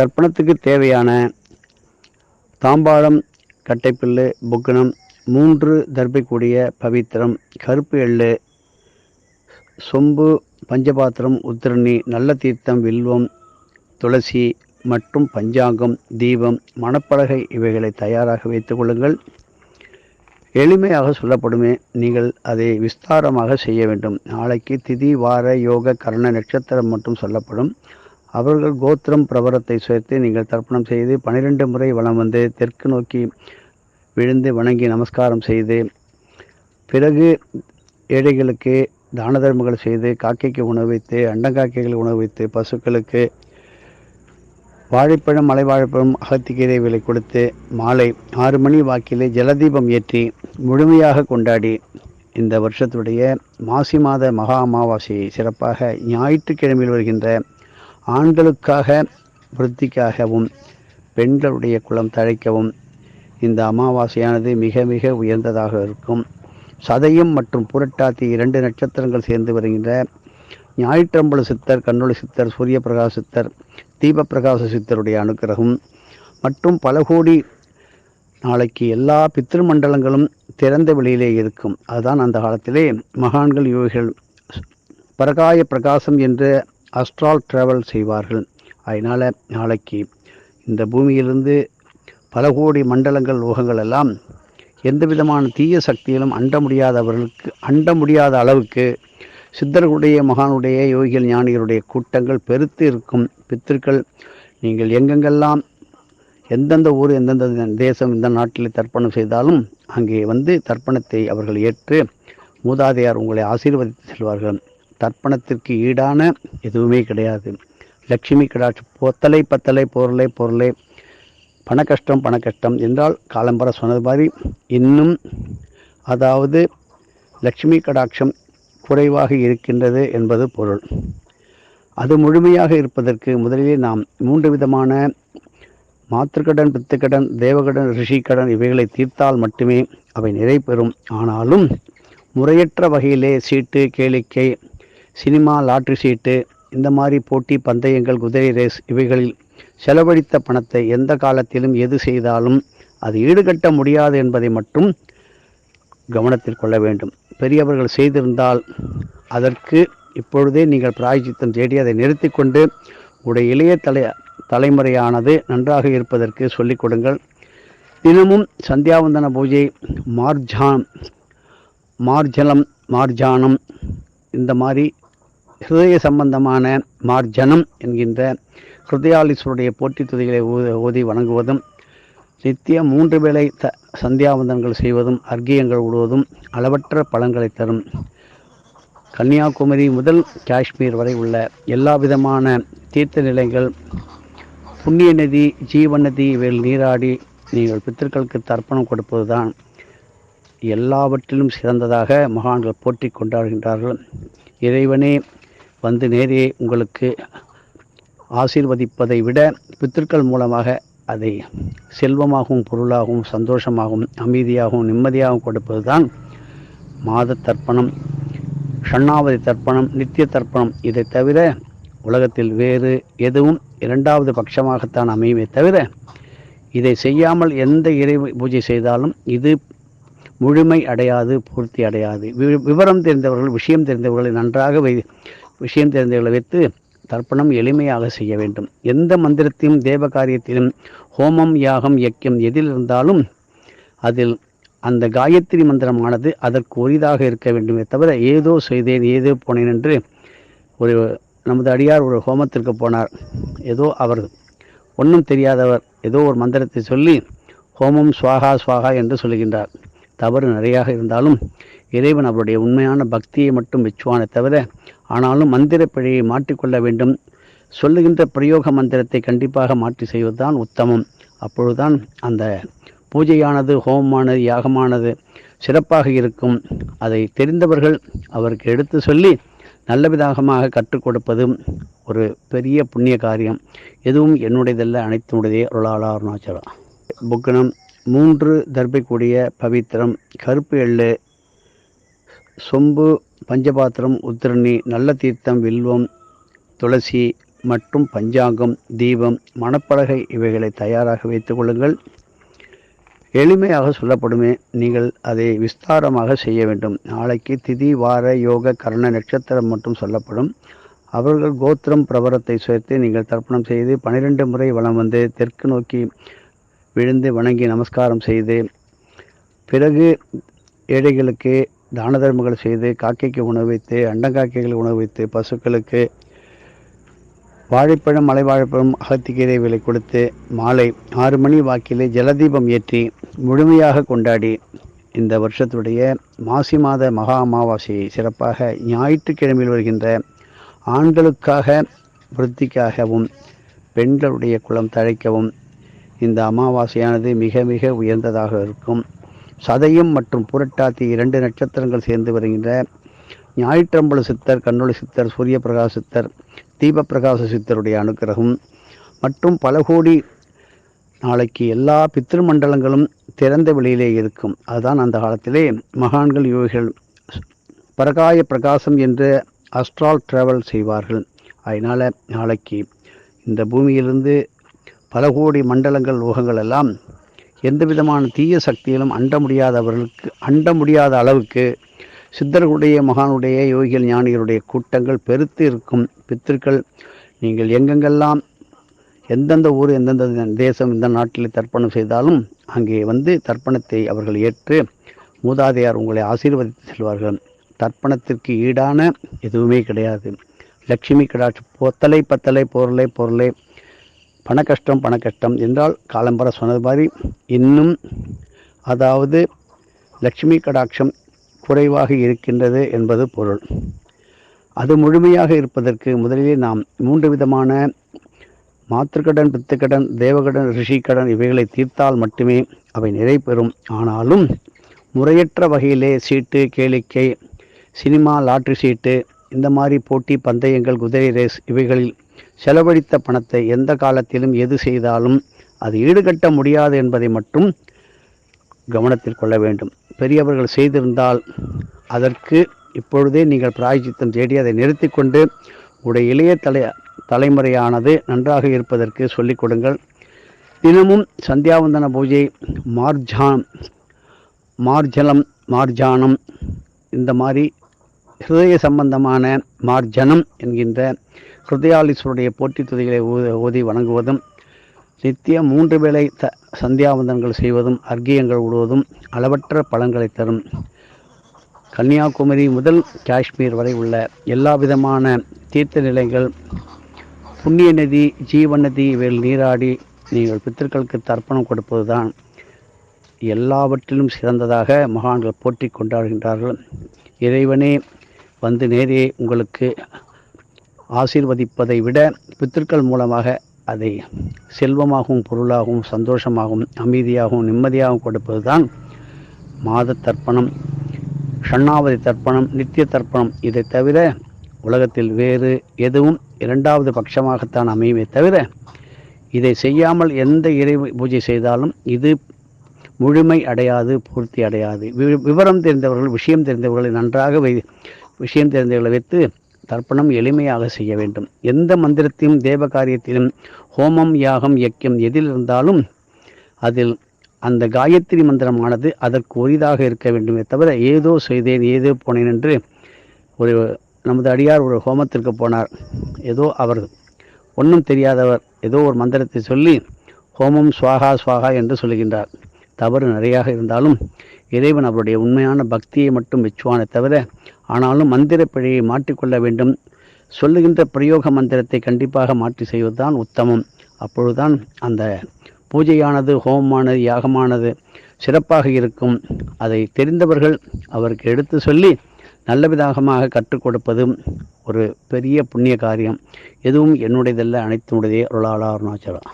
தர்ப்பணத்துக்கு தேவையான தாம்பாளம் கட்டைப்பில்லு புக்கணம் மூன்று தர்பைக்கூடிய பவித்திரம் கருப்பு எள்ளு சொம்பு பஞ்சபாத்திரம் உத்திரணி நல்ல தீர்த்தம் வில்வம் துளசி மற்றும் பஞ்சாங்கம் தீபம் மணப்பலகை இவைகளை தயாராக வைத்துக் கொள்ளுங்கள். எளிமையாக சொல்லப்படுமே நீங்கள் அதை விஸ்தாரமாக செய்ய வேண்டும். நாளைக்கு திதி வார யோக கரண நட்சத்திரம் மட்டும் சொல்லப்படும். அவர்கள் கோத்திரம் பிரபரத்தை சேர்த்து நீங்கள் தர்ப்பணம் செய்து பனிரெண்டு முறை வலம் வந்து தெற்கு நோக்கி விழுந்து வணங்கி நமஸ்காரம் செய்து பிறகு ஏழைகளுக்கு தான தர்மங்கள் செய்து காக்கைக்கு உணவு வைத்து அண்டங்காக்கைகள் உணவு வைத்து பசுக்களுக்கு வாழைப்பழம் மலை வாழைப்பழம் அகத்திக்கீரை விலை கொடுத்து மாலை ஆறு மணி வாக்கிலே ஜலதீபம் ஏற்றி முழுமையாக கொண்டாடி இந்த வருஷத்துடைய மாசி மாத மகா அமாவாசையை சிறப்பாக ஞாயிற்றுக்கிழமையில் வருகின்ற ஆண்களுக்காக விருத்திக்காகவும் பெண்களுடைய குலம் தழைக்கவும் இந்த அமாவாசையானது மிக மிக உயர்ந்ததாக இருக்கும். சதயம் மற்றும் புரட்டாத்தி இரண்டு நட்சத்திரங்கள் சேர்ந்து வருகின்ற ஞாயிற்றம்பல சித்தர் கண்ணொளி சித்தர் சூரிய பிரகாச சித்தர் தீபப்பிரகாச சித்தருடைய அனுக்கிரகம். மற்றும் பல கோடி நாளைக்கு எல்லா பித்திருமண்டலங்களும் திறந்த வெளியிலே இருக்கும். அதுதான் அந்த காலத்திலே மகான்கள் யோகிகள் பிரகாய பிரகாசம் என்று அஸ்ட்ரால் டிராவல் செய்வார்கள். அதனால் நாளைக்கு இந்த பூமியிலிருந்து பல கோடி மண்டலங்கள் லோகங்கள் எல்லாம் எந்த விதமான தீய சக்தியிலும் அண்ட முடியாதவர்களுக்கு அண்ட முடியாத அளவுக்கு சித்தர்களுடைய மகானுடைய யோகிகள் ஞானிகளுடைய கூட்டங்கள் பெருத்து இருக்கும். பித்திருக்கள் நீங்கள் எங்கெங்கெல்லாம் எந்தெந்த ஊர் எந்தெந்த தேசம் இந்த நாட்டில் தர்ப்பணம் செய்தாலும் அங்கே வந்து தர்ப்பணத்தை அவர்கள் ஏற்று மூதாதையார் உங்களை ஆசீர்வதித்து செல்வார்கள். தர்ப்பணத்திற்கு ஈடான எதுவுமே கிடையாது. லட்சுமி கடாட்சி பொத்தலை பத்தலை பொருளை பொருளை பண கஷ்டம் பண கஷ்டம் என்றால் காலம்பர சொன்னது மாதிரி இன்னும் அதாவது லட்சுமி கடாட்சம் குறைவாக இருக்கின்றது என்பது பொருள். அது முழுமையாக இருப்பதற்கு முதலிலே நாம் மூன்று விதமான மாத்திருக்கடன் பித்துக்கடன் தேவகடன் ரிஷிக்கடன் இவைகளை தீர்த்தால் மட்டுமே அவை நிறை பெறும். ஆனாலும் முறையற்ற வகையிலே சீட்டு கேளிக்கை சினிமா லாட்ரி சீட்டு இந்த மாதிரி போட்டி பந்தயங்கள் குதிரை ரேஸ் இவைகளில் செலவழித்த பணத்தை எந்த காலத்திலும் எது செய்தாலும் அது ஈடுகட்ட முடியாது என்பதை மட்டும் கவனத்தில் கொள்ள வேண்டும். பெரியவர்கள் செய்திருந்தால் அதற்கு இப்பொழுதே நீங்கள் பிராய்ச்சித்தம் தேடி அதை நிறுத்தி கொண்டு உடைய இளைய தலை தலைமுறையானது நன்றாக இருப்பதற்கு சொல்லிக் கொடுங்கள். தினமும் சந்தியாவந்தன பூஜை மார்ஜான் மார்ஜலம் மார்ஜானம் இந்த மாதிரி ஹிருதய சம்பந்தமான மார்ஜனம் என்கின்ற ஹிருதயாலீஸ்வருடைய போட்டித் துதிகளை ஓதி வணங்குவதும் நித்தியம் மூன்று வேளை த சந்தியாவந்தனங்கள் செய்வதும் அர்க்கியங்கள் விடுவதும் அளவற்ற பலன்களை தரும். கன்னியாகுமரி முதல் காஷ்மீர் வரை உள்ள எல்லா விதமான தீர்த்த நிலைகள் புண்ணிய நதி ஜீவ நதி இவையில் நீராடி நீங்கள் பித்தர்களுக்கு தர்ப்பணம் கொடுப்பதுதான் எல்லாவற்றிலும் சிறந்ததாக மகான்கள் போற்றி கொண்டாடுகின்றார்கள். இறைவனே வந்து நேரே உங்களுக்கு ஆசீர்வதிப்பதை விட பித்திருக்கள் மூலமாக அதை செல்வமாகவும் பொருளாகவும் சந்தோஷமாகவும் அமைதியாகவும் நிம்மதியாகவும் கொடுப்பதுதான் மாத தர்ப்பணம். ஷண்ணாவதி தர்ப்பணம் நித்திய தர்ப்பணம். இதை தவிர உலகத்தில் வேறு எதுவும் இரண்டாவது பட்சமாகத்தான் அமையுமே தவிர இதை செய்யாமல் எந்த இறை பூஜை செய்தாலும் இது முழுமை அடையாது பூர்த்தி அடையாது. விவரம் தெரிந்தவர்கள் விஷயம் தெரிந்தவர்களை நன்றாக வை விஷயம் தெரிந்தவர்களை வைத்து தர்ப்பணம் எளிமையாக செய்ய வேண்டும். எந்த மந்திரத்தையும் தேவ காரியத்திலும் ஹோமம் யாகம் யக்கியம் எதில் இருந்தாலும் அதில் அந்த காயத்ரி மந்திரமானது அதற்கு உரிதாக இருக்க வேண்டுமே தவிர ஏதோ செய்தேன் ஏதோ போனேன் என்று ஒரு நமது அடியார் ஒரு ஹோமத்திற்கு போனார். ஏதோ அவர் ஒன்றும் தெரியாதவர் ஏதோ ஒரு மந்திரத்தை சொல்லி ஹோமம் சுவாகா சுவாகா என்று சொல்கின்றார். தவறு நிறையாக இருந்தாலும் இறைவன் அவருடைய உண்மையான பக்தியை மட்டும் மெச்சுவானே தவிர ஆனாலும் மந்திர பிழையை மாற்றிக்கொள்ள வேண்டும். சொல்லுகின்ற பிரயோக மந்திரத்தை கண்டிப்பாக மாற்றி செய்வதுதான் உத்தமம். அப்பொழுதுதான் அந்த பூஜையானது ஹோமமானது யாகமானது சிறப்பாக இருக்கும். அதை தெரிந்தவர்கள் அவருக்கு எடுத்து சொல்லி நல்ல விதமாக கற்றுக் கொடுப்பதும் ஒரு பெரிய புண்ணிய காரியம். எதுவும் என்னுடையதல்ல அனைத்தினுடைய அருளாளா அருணாச்சலா புக்கணம் மூன்று தர்பிக்கூடிய பவித்திரம் கருப்பு எள்ளு சொம்பு பஞ்சபாத்திரம் உத்திரணி நல்ல தீர்த்தம் வில்வம் துளசி மற்றும் பஞ்சாங்கம் தீபம் மணப்பலகை இவைகளை தயாராக வைத்துக் கொள்ளுங்கள். எளிமையாக சொல்லப்படுமே நீங்கள் அதை விஸ்தாரமாக செய்ய வேண்டும். நாளைக்கு திதி வார யோக கர்ண நட்சத்திரம் மட்டும் சொல்லப்படும். அவர்கள் கோத்திரம் பிரபரத்தை சேர்த்து நீங்கள் தர்ப்பணம் செய்து பனிரெண்டு முறை வலம் வந்து தெற்கு நோக்கி விழுந்து வணங்கி நமஸ்காரம் செய்து பிறகு ஏழைகளுக்கு தான தர்மங்கள் செய்து காக்கைக்கு உணவு வைத்து அண்டங்காக்கைகளுக்கு உணவு வைத்து பசுக்களுக்கு வாழைப்பழம் மலை வாழைப்பழம் அகத்திக்கீரை விலை கொடுத்து மாலை ஆறு மணி வாக்கிலே ஜலதீபம் ஏற்றி முழுமையாக கொண்டாடி இந்த வருஷத்துடைய மாசி மாத மகா அமாவாசையை சிறப்பாக ஞாயிற்றுக்கிழமையில் வருகின்ற ஆண்களுக்காக விருத்திக்காகவும் பெண்களுடைய குளம் தழைக்கவும் இந்த அமாவாசையானது மிக மிக உயர்ந்ததாக இருக்கும். சதயம் மற்றும் புரட்டாத்தி இரண்டு நட்சத்திரங்கள் சேர்ந்து வருகின்ற ஞாயிற்றம்பல சித்தர் கண்ணொளி சித்தர் சூரிய பிரகாச சித்தர் தீபப்பிரகாச சித்தருடைய அனுக்கிரகம். மற்றும் பல கோடி நாளைக்கு எல்லா பித்திருமண்டலங்களும் திறந்த வெளியிலே இருக்கும். அதுதான் அந்த காலத்திலே மகான்கள் யோகிகள் பிரகாய பிரகாசம் என்று அஸ்ட்ரால் டிராவல் செய்வார்கள். அதனால் நாளைக்கு இந்த பூமியிலிருந்து பல கோடி மண்டலங்கள் லோகங்கள் எல்லாம் எந்த விதமான தீய சக்தியிலும் அண்ட முடியாதவர்களுக்கு அண்ட முடியாத அளவுக்கு சித்தர்களுடைய மகானுடைய யோகிகள் ஞானிகளுடைய கூட்டங்கள் பெருத்து இருக்கும் பித்திருக்கள். நீங்கள் எங்கெங்கெல்லாம் எந்தெந்த ஊர் எந்தெந்த தேசம் இந்த நாட்டில் தர்ப்பணம் செய்தாலும் அங்கே வந்து தர்ப்பணத்தை அவர்கள் ஏற்று மூதாதையார் உங்களை ஆசீர்வதித்து செல்வார்கள். தர்ப்பணத்திற்கு ஈடான எதுவுமே கிடையாது. லட்சுமி கடாட்சி பொத்தலை பத்தலை பொருளை பொருளை பண கஷ்டம் பண கஷ்டம் என்றால் காலம்பர சொன்னது மாதிரி இன்னும் அதாவது லட்சுமி கடாட்சம் குறைவாக இருக்கின்றது என்பது பொருள். அது முழுமையாக இருப்பதற்கு முதலிலே நாம் மூன்று விதமான மாத்திருக்கடன் பித்துக்கடன் தேவகடன் ரிஷிக்கடன் இவைகளை தீர்த்தால் மட்டுமே அவை நிறை பெறும். ஆனாலும் முறையற்ற வகையிலே சீட்டு கேளிக்கை சினிமா லாட்ரி சீட்டு இந்த மாதிரி போட்டி பந்தயங்கள் குதிரை ரேஸ் இவைகளில் செலவழித்த பணத்தை எந்த காலத்திலும் எது செய்தாலும் அது ஈடுகட்ட முடியாது என்பதை மட்டும் கவனத்தில் கொள்ள வேண்டும். பெரியவர்கள் செய்திருந்தால் அதற்கு இப்பொழுதே நீங்கள் பிராய்ச்சித்தம் தேடி அதை நிறுத்தி கொண்டு உடைய இளைய தலை தலைமுறையானது நன்றாக இருப்பதற்கு சொல்லிக் கொடுங்கள். தினமும் சந்தியாவந்தன பூஜை மார்ஜான் மார்ஜலம் மார்ஜானம் இந்த மாதிரி ஹிருதய சம்பந்தமான மார்ஜனம் என்கின்ற ஹிருதயாலீஸ்வருடைய போட்டி துதிகளை ஓதி வணங்குவதும் நித்தியம் மூன்று வேளை த சந்தியாவந்தனங்கள் செய்வதும் அர்க்கியங்கள் விடுவதும் அளவற்ற பலன்களை தரும். கன்னியாகுமரி முதல் காஷ்மீர் வரை உள்ள எல்லா விதமான தீர்த்த நிலைகள் புண்ணிய நதி ஜீவ நதி இவைகள் நீராடி நீங்கள் பித்தர்களுக்கு தர்ப்பணம் கொடுப்பதுதான் எல்லாவற்றிலும் சிறந்ததாக மகான்கள் போற்றி கொண்டாடுகின்றார்கள். இறைவனே வந்து நேரே உங்களுக்கு ஆசீர்வதிப்பதை விட பித்திருக்கள் மூலமாக அதை செல்வமாகவும் பொருளாகவும் சந்தோஷமாகவும் அமைதியாகவும் நிம்மதியாகவும் கொடுப்பது தான் மாத தர்ப்பணம். ஷண்ணாவதி தர்ப்பணம் நித்திய தர்ப்பணம். இதை தவிர உலகத்தில் வேறு எதுவும் இரண்டாவது பட்சமாகத்தான் அமையுமே தவிர இதை செய்யாமல் எந்த இறை பூஜை செய்தாலும் இது முழுமை அடையாது பூர்த்தி அடையாது. விவரம் தெரிந்தவர்கள் விஷயம் தெரிந்தவர்களை நன்றாக விஷயம் தெரிந்தவர்களை வைத்து தர்ப்பணம் எளிமையாக செய்ய வேண்டும். எந்த மந்திரத்தையும் தேவ காரியத்திலும் ஹோமம் யாகம் யக்கியம் எதில் இருந்தாலும் அதில் அந்த காயத்ரி மந்திரமானது அதற்கு உரிதாக இருக்க வேண்டுமே தவிர ஏதோ செய்தேன் ஏதோ போனேன் என்று ஒரு நமது அடியார் ஒரு ஹோமத்திற்கு போனார். ஏதோ அவர் ஒன்றும் தெரியாதவர் ஏதோ ஒரு மந்திரத்தை சொல்லி ஹோமம் சுவாகா சுவாகா என்று சொல்கின்றார் தவறு நிறையாக இருந்தாலும் இறைவன் அவருடைய உண்மையான பக்தியை மட்டும் மெச்சுவானே தவிர ஆனாலும் மந்திர பிழையை மாற்றிக்கொள்ள வேண்டும். சொல்லுகின்ற பிரயோக மந்திரத்தை கண்டிப்பாக மாற்றி செய்வதுதான் உத்தமம். அப்பொழுதுதான் அந்த பூஜையானது ஹோமமானது யாகமானது சிறப்பாக இருக்கும். அதை தெரிந்தவர்கள் அவருக்கு எடுத்து சொல்லி நல்ல விதமாக கற்றுக் கொடுப்பதும் ஒரு பெரிய புண்ணிய காரியம் எதுவும் என்னுடையதல்ல அனைத்தினுடையதே அருளாளா அருணாச்சலம்